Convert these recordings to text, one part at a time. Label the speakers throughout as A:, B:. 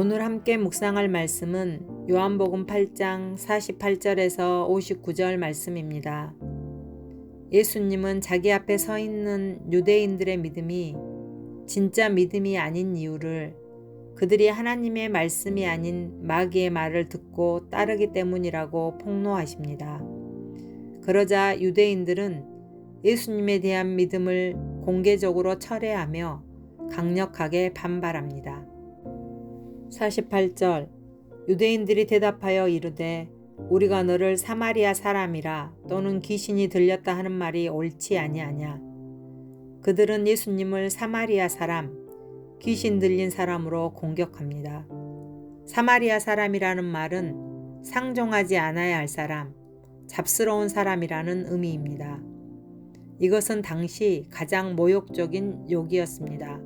A: 오늘 함께 묵상할 말씀은 요한복음 8장 48절에서 59절 말씀입니다. 예수님은 자기 앞에 서 있는 유대인들의 믿음이 진짜 믿음이 아닌 이유를 그들이 하나님의 말씀이 아닌 마귀의 말을 듣고 따르기 때문이라고 폭로하십니다. 그러자 유대인들은 예수님에 대한 믿음을 공개적으로 철회하며 강력하게 반발합니다. 48절 유대인들이 대답하여 이르되 우리가 너를 사마리아 사람이라 또는 귀신이 들렸다 하는 말이 옳지 아니하냐 그들은 예수님을 사마리아 사람 귀신 들린 사람으로 공격합니다. 사마리아 사람이라는 말은 상종하지 않아야 할 사람, 잡스러운 사람이라는 의미입니다. 이것은 당시 가장 모욕적인 욕이었습니다.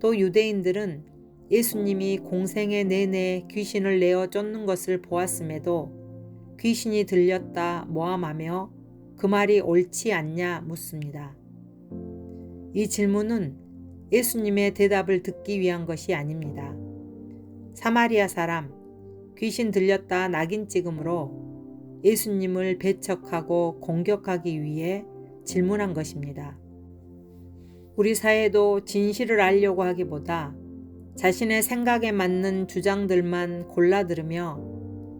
A: 또 유대인들은 예수님이 공생의 내내 귀신을 내어 쫓는 것을 보았음에도 귀신이 들렸다 모함하며 그 말이 옳지 않냐 묻습니다. 이 질문은 예수님의 대답을 듣기 위한 것이 아닙니다. 사마리아 사람, 귀신 들렸다 낙인 찍음으로 예수님을 배척하고 공격하기 위해 질문한 것입니다. 우리 사회도 진실을 알려고 하기보다 자신의 생각에 맞는 주장들만 골라 들으며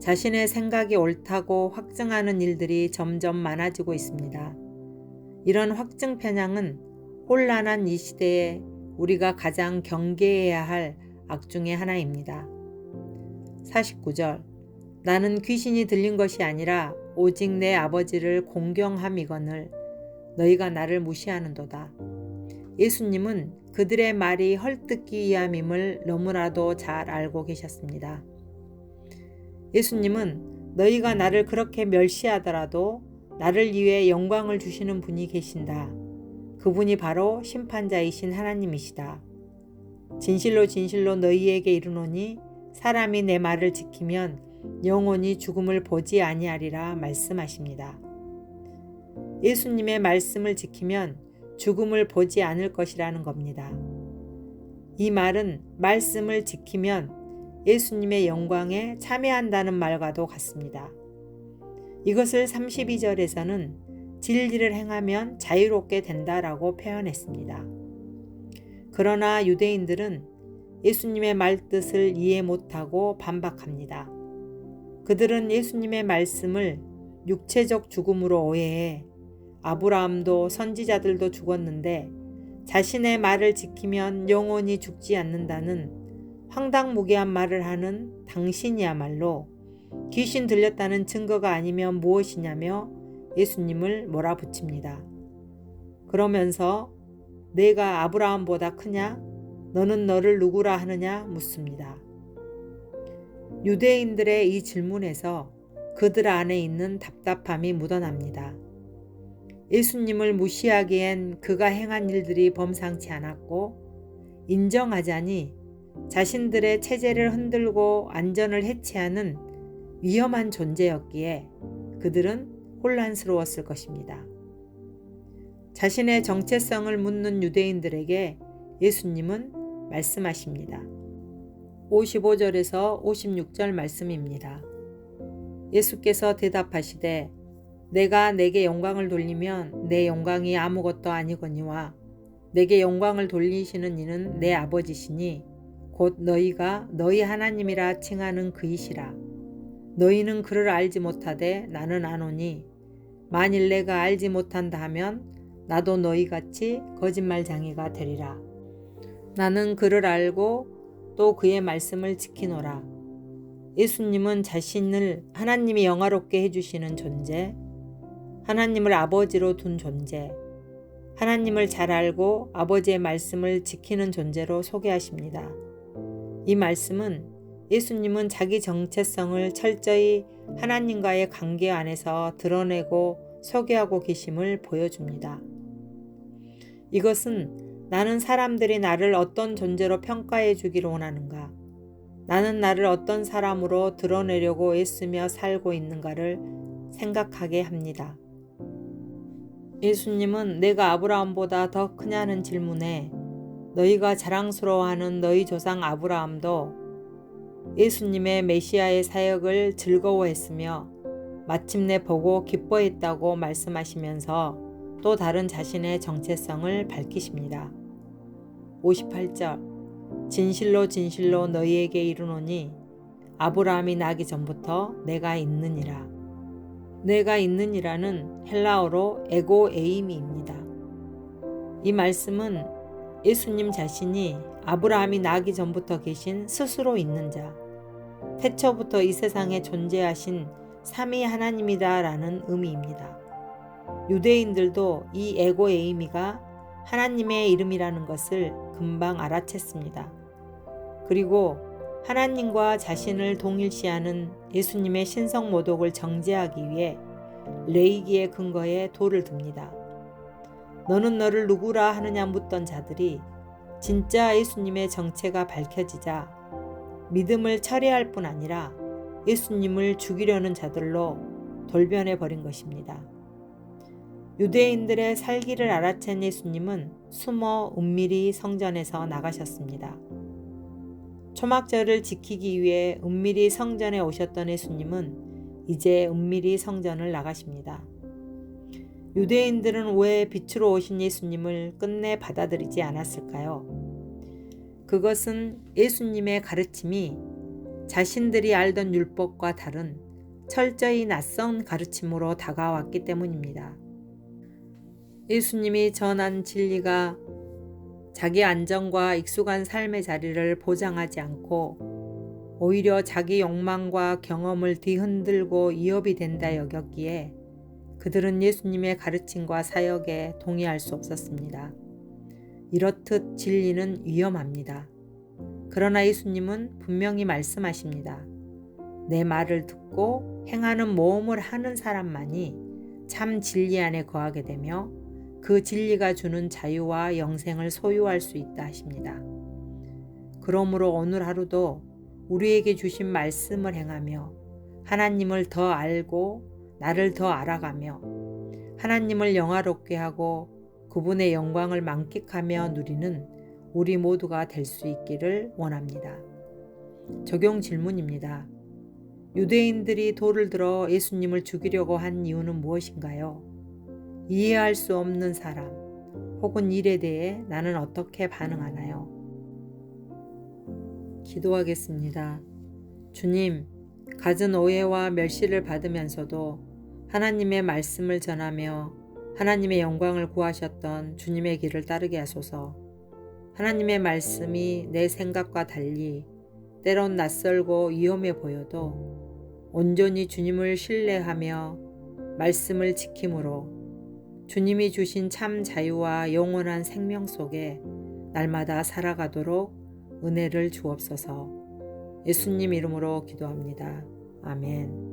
A: 자신의 생각이 옳다고 확증하는 일들이 점점 많아지고 있습니다. 이런 확증 편향은 혼란한 이 시대에 우리가 가장 경계해야 할 악 중의 하나입니다. 49절 나는 귀신이 들린 것이 아니라 오직 내 아버지를 공경함이거늘 너희가 나를 무시하는도다. 예수님은 그들의 말이 헐뜯기 위함임을 너무나도 잘 알고 계셨습니다. 예수님은 너희가 나를 그렇게 멸시하더라도 나를 위해 영광을 주시는 분이 계신다. 그분이 바로 심판자이신 하나님이시다. 진실로 진실로 너희에게 이르노니 사람이 내 말을 지키면 영원히 죽음을 보지 아니하리라 말씀하십니다. 예수님의 말씀을 지키면 죽음을 보지 않을 것이라는 겁니다. 이 말은 말씀을 지키면 예수님의 영광에 참여한다는 말과도 같습니다. 이것을 32절에서는 진리를 행하면 자유롭게 된다라고 표현했습니다. 그러나 유대인들은 예수님의 말뜻을 이해 못하고 반박합니다. 그들은 예수님의 말씀을 육체적 죽음으로 오해해 아브라함도 선지자들도 죽었는데 자신의 말을 지키면 영원히 죽지 않는다는 황당무계한 말을 하는 당신이야말로 귀신 들렸다는 증거가 아니면 무엇이냐며 예수님을 몰아붙입니다. 그러면서 내가 아브라함보다 크냐? 너는 너를 누구라 하느냐? 묻습니다. 유대인들의 이 질문에서 그들 안에 있는 답답함이 묻어납니다. 예수님을 무시하기엔 그가 행한 일들이 범상치 않았고 인정하자니 자신들의 체제를 흔들고 안전을 해치하는 위험한 존재였기에 그들은 혼란스러웠을 것입니다. 자신의 정체성을 묻는 유대인들에게 예수님은 말씀하십니다. 55절에서 56절 말씀입니다. 예수께서 대답하시되 내가 내게 영광을 돌리면 내 영광이 아무것도 아니거니와 내게 영광을 돌리시는 이는 내 아버지시니 곧 너희가 너희 하나님이라 칭하는 그이시라. 너희는 그를 알지 못하되 나는 아노니 만일 내가 알지 못한다 하면 나도 너희같이 거짓말장이가 되리라. 나는 그를 알고 또 그의 말씀을 지키노라. 예수님은 자신을 하나님이 영화롭게 해주시는 존재, 하나님을 아버지로 둔 존재, 하나님을 잘 알고 아버지의 말씀을 지키는 존재로 소개하십니다. 이 말씀은 예수님은 자기 정체성을 철저히 하나님과의 관계 안에서 드러내고 소개하고 계심을 보여줍니다. 이것은 나는 사람들이 나를 어떤 존재로 평가해 주기를 원하는가? 나는 나를 어떤 사람으로 드러내려고 애쓰며 살고 있는가를 생각하게 합니다. 예수님은 내가 아브라함보다 더 크냐는 질문에 너희가 자랑스러워하는 너희 조상 아브라함도 예수님의 메시아의 사역을 즐거워했으며 마침내 보고 기뻐했다고 말씀하시면서 또 다른 자신의 정체성을 밝히십니다. 58절 진실로 진실로 너희에게 이르노니 아브라함이 나기 전부터 내가 있느니라. 내가 있느니라는 헬라어로 에고 에이미입니다. 이 말씀은 예수님 자신이 아브라함이 나기 전부터 계신 스스로 있는 자, 태초부터 이 세상에 존재하신 삼위 하나님이다라는 의미입니다. 유대인들도 이 에고 에이미가 하나님의 이름이라는 것을 금방 알아챘습니다. 그리고 하나님과 자신을 동일시하는 예수님의 신성 모독을 정죄하기 위해 레이기의 근거에 돌을 듭니다. 너는 너를 누구라 하느냐 묻던 자들이 진짜 예수님의 정체가 밝혀지자 믿음을 철회할 뿐 아니라 예수님을 죽이려는 자들로 돌변해 버린 것입니다. 유대인들의 살기를 알아챈 예수님은 숨어 은밀히 성전에서 나가셨습니다. 초막절을 지키기 위해 은밀히 성전에 오셨던 예수님은 이제 은밀히 성전을 나가십니다. 유대인들은 왜 빛으로 오신 예수님을 끝내 받아들이지 않았을까요? 그것은 예수님의 가르침이 자신들이 알던 율법과 다른 철저히 낯선 가르침으로 다가왔기 때문입니다. 예수님이 전한 진리가 자기 안정과 익숙한 삶의 자리를 보장하지 않고 오히려 자기 욕망과 경험을 뒤흔들고 이업이 된다 여겼기에 그들은 예수님의 가르침과 사역에 동의할 수 없었습니다. 이렇듯 진리는 위험합니다. 그러나 예수님은 분명히 말씀하십니다. 내 말을 듣고 행하는 모험을 하는 사람만이 참 진리 안에 거하게 되며 그 진리가 주는 자유와 영생을 소유할 수 있다 하십니다. 그러므로 오늘 하루도 우리에게 주신 말씀을 행하며 하나님을 더 알고 나를 더 알아가며 하나님을 영화롭게 하고 그분의 영광을 만끽하며 누리는 우리 모두가 될 수 있기를 원합니다. 적용 질문입니다. 유대인들이 돌을 들어 예수님을 죽이려고 한 이유는 무엇인가요? 이해할 수 없는 사람 혹은 일에 대해 나는 어떻게 반응하나요? 기도하겠습니다. 주님, 갖은 오해와 멸시를 받으면서도 하나님의 말씀을 전하며 하나님의 영광을 구하셨던 주님의 길을 따르게 하소서. 하나님의 말씀이 내 생각과 달리 때론 낯설고 위험해 보여도 온전히 주님을 신뢰하며 말씀을 지킴으로 주님이 주신 참 자유와 영원한 생명 속에 날마다 살아가도록 은혜를 주옵소서. 예수님 이름으로 기도합니다. 아멘.